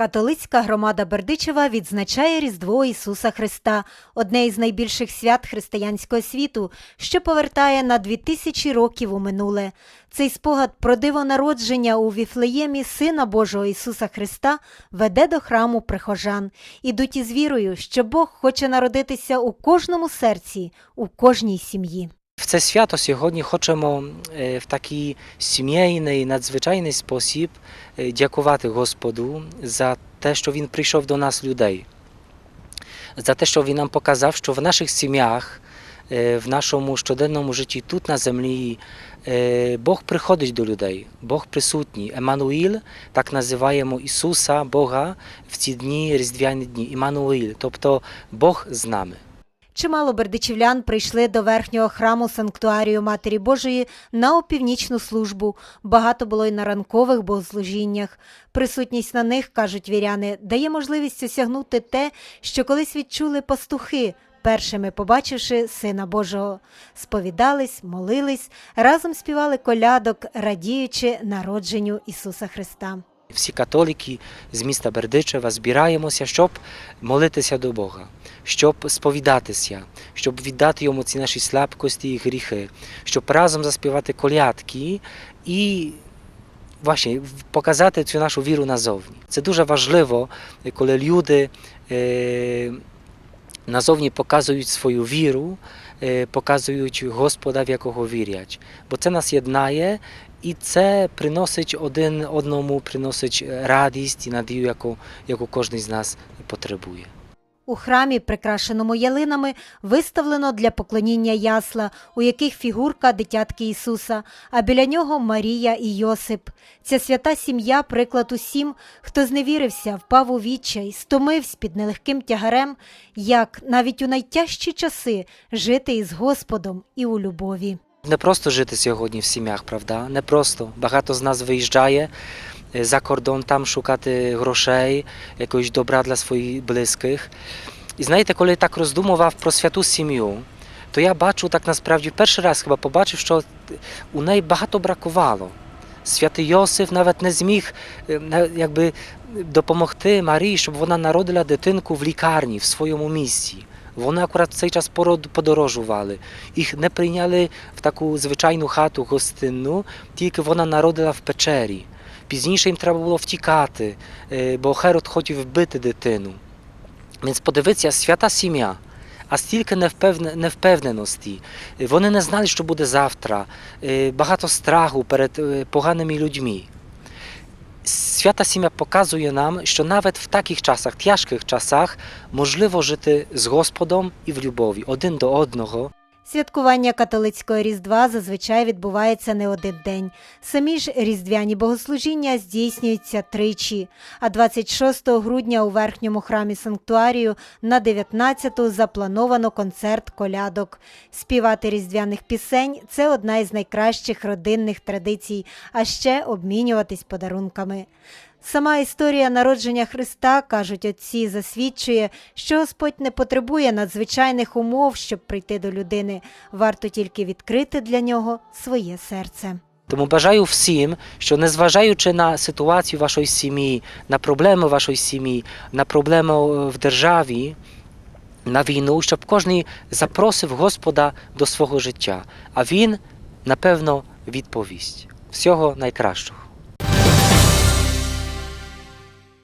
Католицька громада Бердичева відзначає Різдво Ісуса Христа, одне із найбільших свят християнського світу, що повертає на 2000 років у минуле. Цей спогад про диво народження у Віфлеємі Сина Божого Ісуса Христа веде до храму прихожан. Ідуть із вірою, що Бог хоче народитися у кожному серці, у кожній сім'ї. В це свято сьогодні хочемо е, в такий сімейний, надзвичайний спосіб е, дякувати Господу за те, що Він прийшов до нас людей, за те, що Він нам показав, що в наших сім'ях, е, в нашому щоденному житті тут на землі е, Бог приходить до людей, Бог присутній. Еммануїл, так називаємо Ісуса, Бога в ці дні, різдвяні дні. Іммануїл, тобто Бог з нами. Чимало бердичівлян прийшли до верхнього храму санктуарію Матері Божої на опівнічну службу. Багато було й на ранкових богослужіннях. Присутність на них, кажуть віряни, дає можливість осягнути те, що колись відчули пастухи, першими побачивши Сина Божого. Сповідались, молились, разом співали колядок, радіючи народженню Ісуса Христа. Всі католики з міста Бердичева збираємося, щоб молитися до Бога, щоб сповідатися, щоб віддати йому ці наші слабкості і гріхи, щоб разом заспівати колядки і właśnie показати цю нашу віру назовні. Це дуже важливо, коли люди е, назовні показують свою віру, е, показують Господа, в якого вірять. Бо це нас єднає і це приносить один одному приносить радість і надію, яку, яку кожен з нас потребує. У храмі, прикрашеному ялинами, виставлено для поклоніння ясла, у яких фігурка дитятки Ісуса, а біля нього Марія і Йосип. Ця свята сім'я приклад усім, хто зневірився, впав у відчай, стомився під нелегким тягарем, як навіть у найтяжчі часи жити із Господом і у любові. Не просто жити сьогодні в сім'ях, правда? Не просто. Багато з нас виїжджає е, за кордон там шукати грошей, якогось добра для своїх близьких. І знаєте, коли я так роздумував про святу сім'ю, то я бачу так насправді перший раз хіба побачив, що у неї багато бракувало. Святий Йосиф навіть не зміг е, якби, допомогти Марії, щоб вона народила дитинку в лікарні в своєму місці. Вони akurat в цей час пород- подорожували. Їх не прийняли в таку звичайну хату гостинну, тільки вона народила в печері. Пізніше їм треба було втікати, е, бо Херод хотів вбити дитину. Więc подивіться, свята сім'я, а стільки невпевне- невпевненості. Е, Вони не знали, що буде завтра, е, багато страху перед е, поганими людьми. Свята сім'я показує нам, що навіть в таких часах, тяжких часах, можливо жити з Господом і в любові один до одного. Святкування католицького Різдва зазвичай відбувається не один день. Самі ж різдвяні богослужіння здійснюються тричі. А 26 грудня у верхньому храмі санктуарію на 19-ту заплановано концерт колядок. Співати різдвяних пісень це одна із найкращих родинних традицій, а ще обмінюватись подарунками. Сама історія народження Христа, кажуть отці, засвідчує, що Господь не потребує надзвичайних умов, щоб прийти до людини. Варто тільки відкрити для нього своє серце. Тому бажаю всім, що незважаючи на ситуацію вашої сім'ї, на проблеми вашої сім'ї, на проблеми в державі, на війну, щоб кожен запросив Господа до свого життя, а Він, напевно, відповість. Всього найкращого.